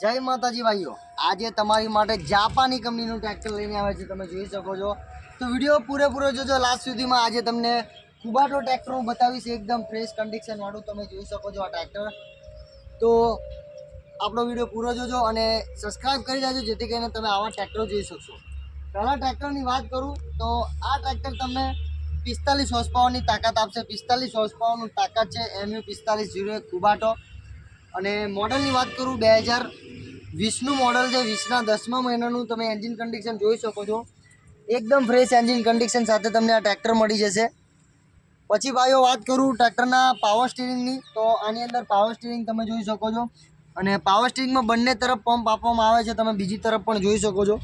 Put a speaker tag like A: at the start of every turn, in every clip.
A: જય માતાજી ભાઈઓ. આજે તમારી માટે જાપાની કંપનીનું ટ્રેક્ટર લઈને આવે છે તમે જોઈ શકો છો. તો વીડિયો પૂરેપૂરો જોજો. લાસ્ટ સુધીમાં આજે તમને કુબાટો ટ્રેક્ટર હું બતાવીશ. એકદમ ફ્રેશ કન્ડિશનવાળું તમે જોઈ શકો છો આ ટ્રેક્ટર. તો આપણો વીડિયો પૂરો જોજો અને સબસ્ક્રાઈબ કરી દેજો, જેથી કરીને તમે આવા ટ્રેક્ટરો જોઈ શકશો. પહેલાં ટ્રેક્ટરની વાત કરું, તો આ ટ્રેક્ટર તમને પિસ્તાલીસ હોર્સ પાવરની તાકાત આપશે. પિસ્તાલીસ હોર્સ પાવરનું તાકાત છે. એમયુ પિસ્તાલીસ જીરો એક કુબાટો. અને મોડલની વાત કરું, બે હજાર વીસનું મોડલ છે વીસના દસમા મહિનાનું તમે એન્જિન કન્ડિશન જોઈ શકો છો. એકદમ ફ્રેશ એન્જિન કન્ડિશન સાથે તમને આ ટ્રેક્ટર મળી જશે. પછી ભાઈઓ વાત કરું ટ્રેક્ટરના પાવર સ્ટીરિંગની તો આની અંદર પાવર સ્ટીરિંગ તમે જોઈ શકો છો. અને પાવર સ્ટીરિંગમાં બંને તરફ પંપ આપવામાં આવે છે, તમે બીજી તરફ પણ જોઈ શકો છો.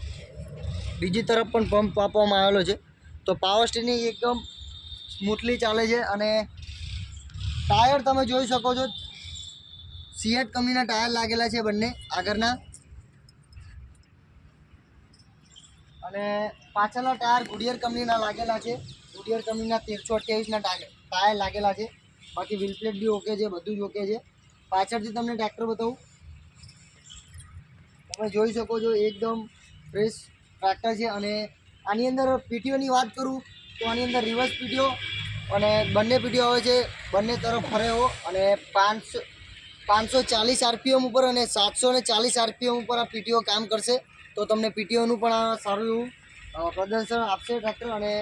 A: બીજી તરફ પણ પંપ આપવામાં આવેલો છે. તો પાવર સ્ટીરિંગ એકદમ સ્મૂથલી ચાલે છે અને ટાયર તમે જોઈ શકો છો સીએટ કંપનીના ટાયર લાગેલા છે બંને આગળના. અને પાછળના ટાયર ગુડિયર કંપનીના લાગેલા છે. ગુડિયર કંપનીના તેરસો અઠ્યાવીસના ટાયર લાગેલા છે. બાકી વ્હીલ પ્લેટ બી ઓકે છે, બધું જ ઓકે છે. પાછળથી તમને ટ્રેક્ટર બતાવું. તમે જોઈ શકો છો, એકદમ ફ્રેશ ટ્રેક્ટર છે અને આની અંદર પીટીઓની વાત કરું, તો આની અંદર રિવર્સ પીટીઓ અને બંને પીટીઓ આવે છે, બંને તરફ ફરે અને પાંચસો પાંચસો ચાલીસ આરપીએમ ઉપર અને સાતસો ને ચાલીસ આરપીએમ ઉપર આ પીટીઓ કામ કરશે. તો તમને પીટીઓનું પણ આ સારું એવું પ્રદર્શન આપશે ટ્રેક્ટર અને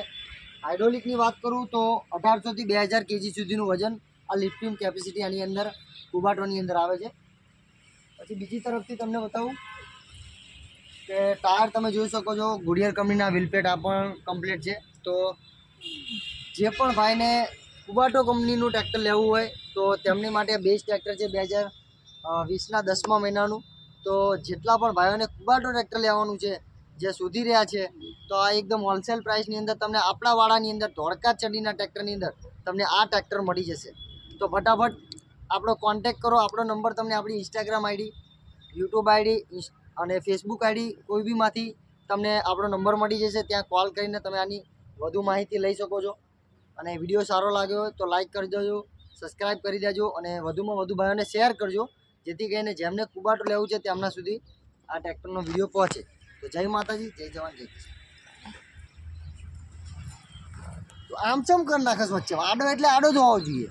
A: હાઇડ્રોલિકની વાત કરું તો અઢારસોથી બે હજાર કેજી સુધીનું વજન આ લિફ્ટિંગ કેપેસિટી આની અંદર, કુબાટોની અંદર આવે છે. પછી બીજી તરફથી તમને બતાવું કે ટાયર તમે જોઈ શકો છો. ગુડિયર કંપનીના વ્હીલપેટ આ પણ કમ્પ્લીટ છે. તો જે પણ ભાઈને કુબાટો કંપનીનું ટ્રેક્ટર લેવું હોય, તો તેમની માટે બેસ્ટ ટ્રેક્ટર છે બે હજાર વીસના દસમા મહિનાનું. તો જેટલા પણ ભાઈઓને કુબાટો ટ્રેક્ટર લેવાનું છે, જે શોધી રહ્યા છે, તો આ એકદમ હોલસેલ પ્રાઇસની અંદર તમને આપણા વાળાની અંદર ધોળકા ચડીના ટ્રેક્ટરની અંદર તમને આ ટ્રેક્ટર મળી જશે. તો ફટાફટ આપણો કોન્ટેક કરો, આપણો નંબર તમને આપણી ઇન્સ્ટાગ્રામ આઈડી યુટ્યુબ આઈડી અને ફેસબુક આઈડી કોઈ બીમાંથી તમને આપણો નંબર મળી જશે, ત્યાં કોલ કરીને તમે આની વધુ માહિતી લઈ શકો છો. અને વીડિયો સારો લાગ્યો હોય તો લાઈક કરી દેજો સબસ્ક્રાઈબ કરી દેજો અને વધુમાં વધુ ભાઈઓને શેર કરજો, જેથી કરીને જેમને કુબાટો લેવું છે તેમના સુધી આ ટ્રેક્ટરનો વીડિયો પહોંચે. તો જય માતાજી, જય જવાન, જય તો આમ ચમ કરી નાખે વચ્ચે? આડો એટલે આડો જ હોવો જોઈએ.